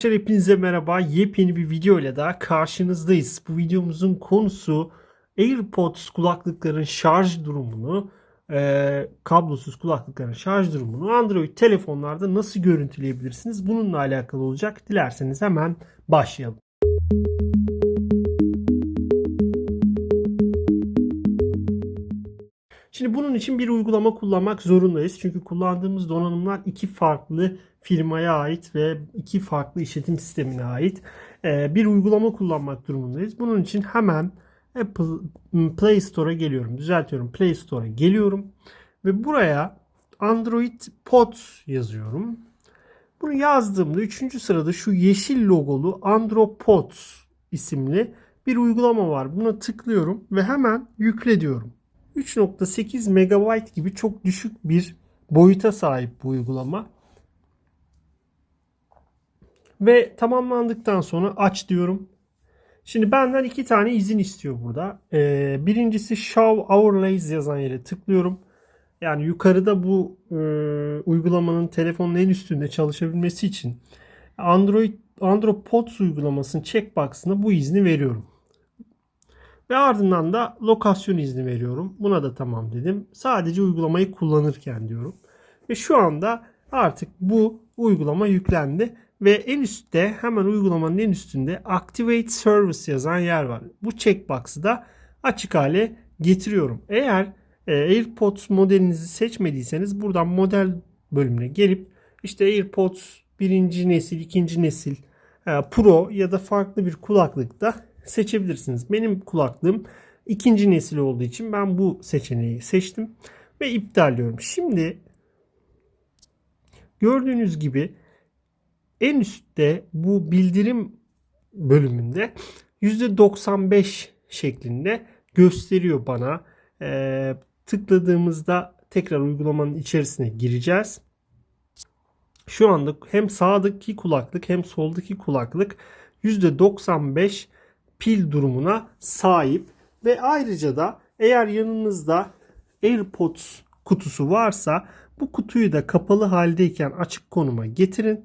Arkadaşlar hepinize merhaba. Yepyeni bir video ile daha karşınızdayız. Bu videomuzun konusu AirPods kulaklıkların şarj durumunu, e, kablosuz kulaklıkların şarj durumunu Android telefonlarda nasıl görüntüleyebilirsiniz? Bununla alakalı olacak. Dilerseniz hemen başlayalım. Şimdi bunun için bir uygulama kullanmak zorundayız. Çünkü kullandığımız donanımlar iki farklı firmaya ait ve iki farklı işletim sistemine ait Ee, bir uygulama kullanmak durumundayız. Bunun için hemen Apple Play Store'a geliyorum. Düzeltiyorum. Play Store'a geliyorum ve buraya Android Pods yazıyorum. Bunu yazdığımda 3. sırada şu yeşil logolu Andropods isimli bir uygulama var. Buna tıklıyorum ve hemen yükle diyorum. 3.8 MB gibi çok düşük bir boyuta sahip bu uygulama. Ve tamamlandıktan sonra aç diyorum. Şimdi benden iki tane izin istiyor burada. Ee, birincisi Show Overlays yazan yere tıklıyorum. Yani yukarıda bu e, uygulamanın telefonun en üstünde çalışabilmesi için Android Android Pods uygulamasının checkbox'ına bu izni veriyorum. Ve ardından da lokasyon izni veriyorum. Buna da tamam dedim. Sadece uygulamayı kullanırken diyorum. Ve şu anda artık bu uygulama yüklendi. Ve en üstte hemen uygulamanın en üstünde Activate Service yazan yer var. Bu checkbox'ı da açık hale getiriyorum. Eğer e, AirPods modelinizi seçmediyseniz buradan model bölümüne gelip işte AirPods birinci nesil, ikinci nesil, e, Pro ya da farklı bir kulaklıkta seçebilirsiniz. Benim kulaklığım ikinci nesil olduğu için ben bu seçeneği seçtim ve iptal diyorum. Şimdi gördüğünüz gibi en üstte bu bildirim bölümünde %95 şeklinde gösteriyor bana. Ee, tıkladığımızda tekrar uygulamanın içerisine gireceğiz. Şu anda hem sağdaki kulaklık hem soldaki kulaklık %95 pil durumuna sahip ve ayrıca da eğer yanınızda AirPods kutusu varsa bu kutuyu da kapalı haldeyken açık konuma getirin.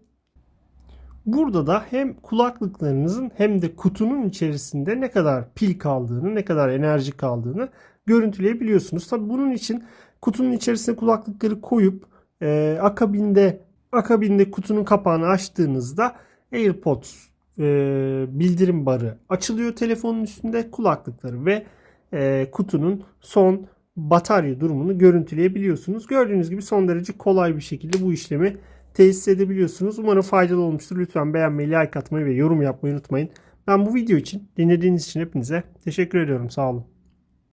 Burada da hem kulaklıklarınızın hem de kutunun içerisinde ne kadar pil kaldığını, ne kadar enerji kaldığını görüntüleyebiliyorsunuz. Tabi bunun için kutunun içerisine kulaklıkları koyup e, akabinde akabinde kutunun kapağını açtığınızda AirPods e, bildirim barı açılıyor telefonun üstünde kulaklıkları ve e, kutunun son batarya durumunu görüntüleyebiliyorsunuz. Gördüğünüz gibi son derece kolay bir şekilde bu işlemi tesis edebiliyorsunuz. Umarım faydalı olmuştur. Lütfen beğenmeyi, like atmayı ve yorum yapmayı unutmayın. Ben bu video için dinlediğiniz için hepinize teşekkür ediyorum. Sağ olun.